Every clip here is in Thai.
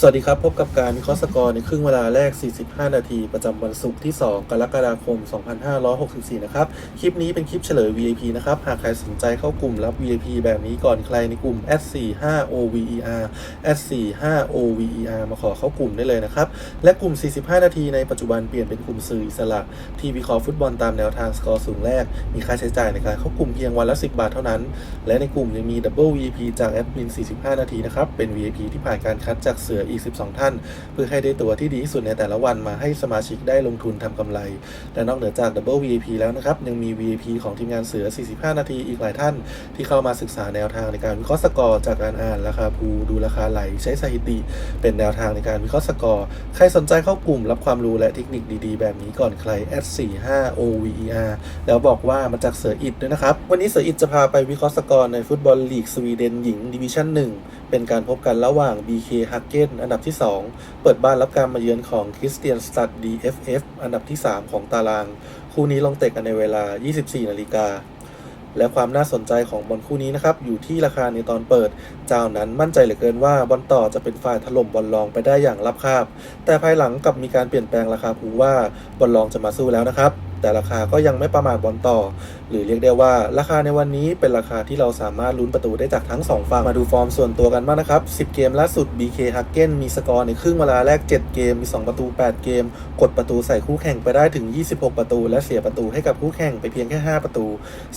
สวัสดีครับ พบกับการวิเคราะห์สกอร์ในครึ่งเวลาแรก 45 นาที ประจำวันศุกร์ที่ 2 กรกฎาคม 2564 นะครับ คลิปนี้เป็นคลิปเฉลย VIP นะครับ หากใครสนใจเข้ากลุ่มรับ VIP แบบนี้ก่อนใครในกลุ่ม S45OVER S45OVER มาขอเข้ากลุ่มได้เลยนะครับ และกลุ่ม 45 นาทีในปัจจุบันเปลี่ยนเป็นกลุ่มสื่ออิสระ ที่วิเคราะห์ฟุตบอลตามแนวทางสกอร์สูงแรก มีค่าใช้จ่ายในการเข้ากลุ่มเพียงวันละ 10 บาทเท่านั้น และในกลุ่มยังมี Double VIP จากแอดมิน 45 นาทีนะครับ เป็น VIP ที่ผ่านการคัดจากเสืออีก 12 ท่าน เพื่อให้ได้ตัวที่ดีที่สุดในแต่ละวันมาให้สมาชิกได้ลงทุนทำกำไร และนอกเหนือจาก Double VIP แล้วนะครับยังมี VIP ของทีมงานเสือ 45 นาทีอีกหลายท่าน ที่เข้ามาศึกษาแนวทางในการวิเคราะห์สกอร์จากการอ่านราคาภูดูราคาไหลใช้สถิติ เป็นแนวทางในการวิเคราะห์สกอร์ใครสนใจเข้ากลุ่มรับความรู้และเทคนิคดีๆ แบบนี้ก่อนใคร S45OVER แล้วบอกว่ามาจากเสืออิดด้วยนะครับ วันนี้เสืออิดจะพาไปวิเคราะห์สกอร์ในฟุตบอลลีกสวีเดนหญิงดิวิชั่น1เป็นการพบกันระหว่าง BK h a g e n อันดับที่ 2 เปิดบ้านรับการมาเยือนของคริสเตียนสตัด DFF อันดับที่ 3 ของตาราง คู่นี้ลงเตะกันในเวลา 24 นาฬิกา และความน่าสนใจของบอลคู่นี้นะครับ อยู่ที่ราคาในตอนเปิด เจ้านั้นมั่นใจเหลือเกินว่าบอลต่อจะเป็นฝ่ายถล่มบอลรองไปได้อย่างรับคาบ แต่ภายหลังกลับมีการเปลี่ยนแปลงราคาผูว่าบอลรองจะมาสู้แล้วนะครับ แต่ราคาก็ยังไม่ประมาทบอลต่อ หรือเรียกได้ว่าราคาในวันนี้เป็นราคาที่เราสามารถลุ้นประตูได้จากทั้ง 2 ฝั่งมาดูฟอร์มส่วนตัวกันบ้างนะครับ 10 เกมล่าสุด BK h a g e n มีสกอร์ในครึ่งเวลาแรก 7 เกม มี 2 ประตู 8 เกม กดประตูใส่คู่แข่งไปได้ถึง 26 ประตู และเสียประตูให้กับคู่แข่งไปเพียงแค่ 5 ประตู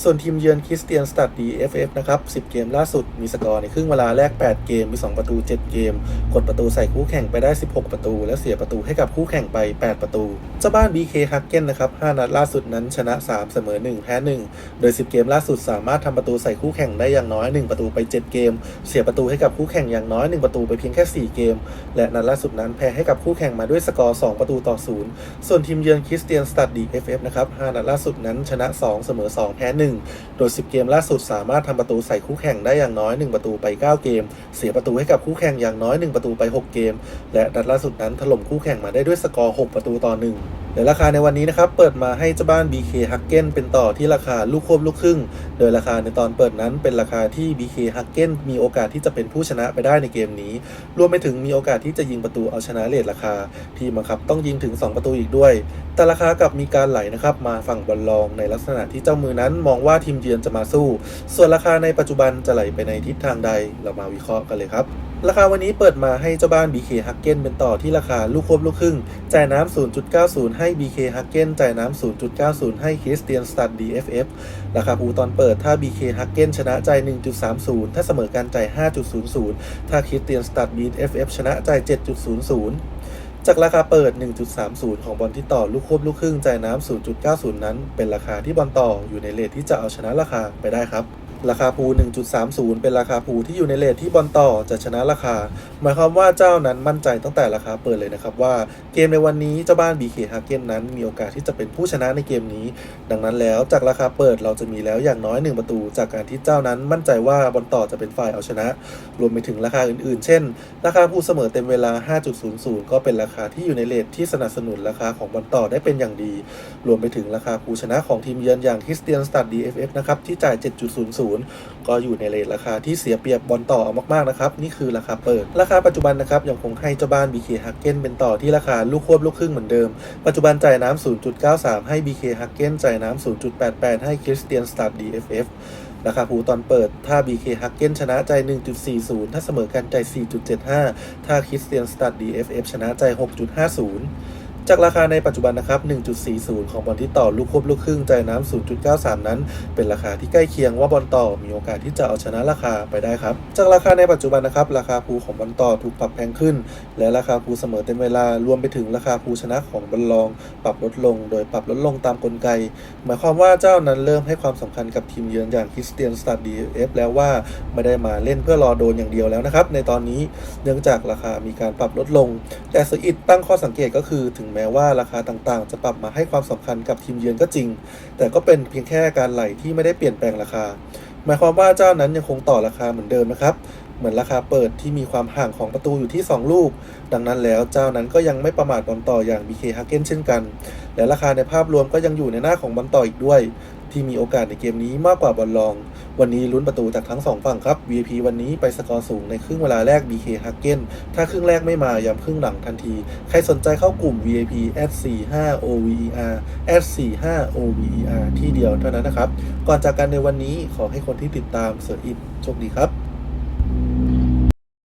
ส่วนทีมเยือนคริสเตียนสตัด DFF นะครับ 10 เกมล่าสุดมีสกอร์ในครึ่งเวลาแรก 8 เกม มี 2 ประตู 7 เกม กดประตูใส่คู่แข่งไปได้ 16 ประตู และเสียประตูให้กับคู่แข่งไป 8 ประตูเจ้าบ้าน BK h a g e n นะครับ 5 นัดล่าสุดนั้นชนะ 3 เสมอ 1 แพ้ 1 โดย 10 เกมล่าสุดสามารถทำประตูใส่คู่แข่งได้อย่างน้อย 1 ประตูไป 7 เกม เสียประตูให้กับคู่แข่งอย่างน้อย 1 ประตูไปเพียงแค่ 4 เกม และนัดล่าสุดนั้นแพ้ให้กับคู่แข่งมาด้วยสกอร์ 2 ประตูต่อ 0 ส่วนทีมเยือนคริสเตียนสตัด DFF นะครับ5นัดล่าสุดนั้นชนะ 2 เสมอ 2 แพ้ 1 โดย 10 เกมล่าสุดสามารถทำประตูใส่คู่แข่งได้อย่างน้อย 1 ประตูไป 9 เกม เสียประตูให้กับคู่แข่งอย่างน้อย 1 ประตูไป 6 เกม และนัดล่าสุดนั้นถล่มคู่แข่งมาได้ด้วยสกอร์ 6 ประตูต่อ 1 เดี๋ยราคาในวันนี้นะครับ เปิดมาให้เจ้าบ้าน BK h a g e n เป็นต่อที่ราคาลูกควบลูกครึ่ง โดยราคาในตอนเปิดนั้นเป็นราคาที่ BK h a g e n มีโอกาสที่จะเป็นผู้ชนะไปได้ในเกมนี้ รวมไปถึงมีโอกาสที่จะยิงประตูเอาชนะเลทราคา ที่บังคับต้องยิงถึง 2 ประตูอีกด้วย แต่ราคากลับมีการไหลนะครับมาฝั่งบอลรองในลักษณะที่เจ้ามือนั้นมองว่าทีมเยือนจะมาสู้ ส่วนราคาในปัจจุบันจะไหลไปในทิศทางใด เรามาวิเคราะห์กันเลยครับ ราคาวันนี้เปิดมาให้เจ้าบ้าน BK h a g e n เป็นต่อที่ราคาลูกควบลูกครึ่ง จ่ายน้ำ 0.90 ให้ BK h a g e n จ่ายน้ำ 0.90 ให้คริสเตียนสตัด DFF ราคาภูตอนเปิดถ้า BK h a g e n ชนะจ่าย 1.30 ถ้าเสมอกันจ่าย 5.00 ถ้าคริสเตียนสตัด DFF ชนะจ่าย 7.00 จากราคาเปิด 1.30 ของบอลที่ต่อลูกควบลูกครึ่งจ่ายน้ำ 0.90 นั้น เป็นราคาที่บอลต่ออยู่ในเลทที่จะเอาชนะราคาไปได้ครับ ราคาภู 1.30 เป็นราคาภูที่อยู่ในเลทที่บอลต่อจะชนะราคา หมายความว่าเจ้านั้นมั่นใจตั้งแต่ราคาเปิดเลยนะครับว่าเกมในวันนี้เจ้าบ้าน BK h a g e n นั้นมีโอกาสที่จะเป็นผู้ชนะในเกมนี้ ดังนั้นแล้วจากราคาเปิดเราจะมีแล้วอย่างน้อย 1 ประตู จากการที่เจ้านั้นมั่นใจว่าบอลต่อจะเป็นฝ่ายเอาชนะ รวมไปถึงราคาอื่นๆ เช่น ราคาภูเสมอเต็มเวลา 5.00 ก็เป็นราคาที่อยู่ในเลทที่สนับสนุนราคาของบอลต่อได้เป็นอย่างดี รวมไปถึงราคาภูชนะของทีมเยือนอย่างคริสเตียนสตัด DFF นะครับที่จ่าย 7.00ก็อยู่ในเลทราคาที่เสียเปรียบบอลต่อเอามากๆนะครับ นี่คือราคาเปิด ราคาปัจจุบันนะครับยังคงให้เจ้าบ้าน BK h a g e n เป็นต่อที่ราคาลูกควบลูกครึ่งเหมือนเดิม ปัจจุบันจ่ายน้ำ 0.93 ให้ BK h a g e n จ่ายน้ำ 0.88 ให้คริสเตียนสตัด DFF ราคาภูตอนเปิด ถ้า BK h a g e n ชนะใจ 1.40 ถ้าเสมอกันใจ 4.75 ถ้าคริสเตียนสตัด DFF ชนะใจ 6.50 จากราคาในปัจจุบันนะครับ 1.40 ของบอลที่ต่อลูกควบลูกครึ่งใจน้ำ0.93 นั้น เป็นราคาที่ใกล้เคียงว่าบอลต่อมีโอกาสที่จะเอาชนะราคาไปได้ครับ จากราคาในปัจจุบันนะครับ ราคาภูของบอลต่อถูกปรับแพงขึ้น และราคาภูเสมอเต็มเวลารวมไปถึงราคาภูชนะของบอลรอง ปรับลดลง โดยปรับลดลงตามกลไก หมายความว่าเจ้านั้นเริ่มให้ความสำคัญกับทีมเยือนอย่างคริสเตียนสตัดดีเอฟแล้วว่าไม่ได้มาเล่นเพื่อรอโดนอย่างเดียวแล้วนะครับในตอนนี้เนื่องจากราคามีการปรับลดลง แต่สอิดตั้งข้อสังเกตก็คือถึงแม้ว่าราคาต่างๆ จะปรับมาให้ความสำคัญกับทีมเยือนก็จริง แต่ก็เป็นเพียงแค่การไหลที่ไม่ได้เปลี่ยนแปลงราคา หมายความว่าเจ้านั้นยังคงต่อราคาเหมือนเดิมนะครับ เหมือนราคาเปิดที่มีความห่างของประตูอยู่ที่ 2 ลูก ดังนั้นแล้วเจ้านั้นก็ยังไม่ประมาทบอลต่ออย่าง BK h a g e n เช่นกัน และราคาในภาพรวมก็ยังอยู่ในหน้าของบอลต่ออีกด้วย ที่มีโอกาสในเกมนี้มากกว่าบอลรอง วันนี้ลุ้นประตูจากทั้งสองฝั่งครับ VIP วันนี้ไปสกอร์สูงในครึ่งเวลาแรก BK h a g e n ถ้าครึ่งแรกไม่มายามครึ่งหลังทันที ใครสนใจเข้ากลุ่ม VIP at 45 OVER at 45 OVER ที่เดียวเท่านั้นนะครับ ก่อนจากกันในวันนี้ขอให้คนที่ติดตามเสืออินโชคดีครับ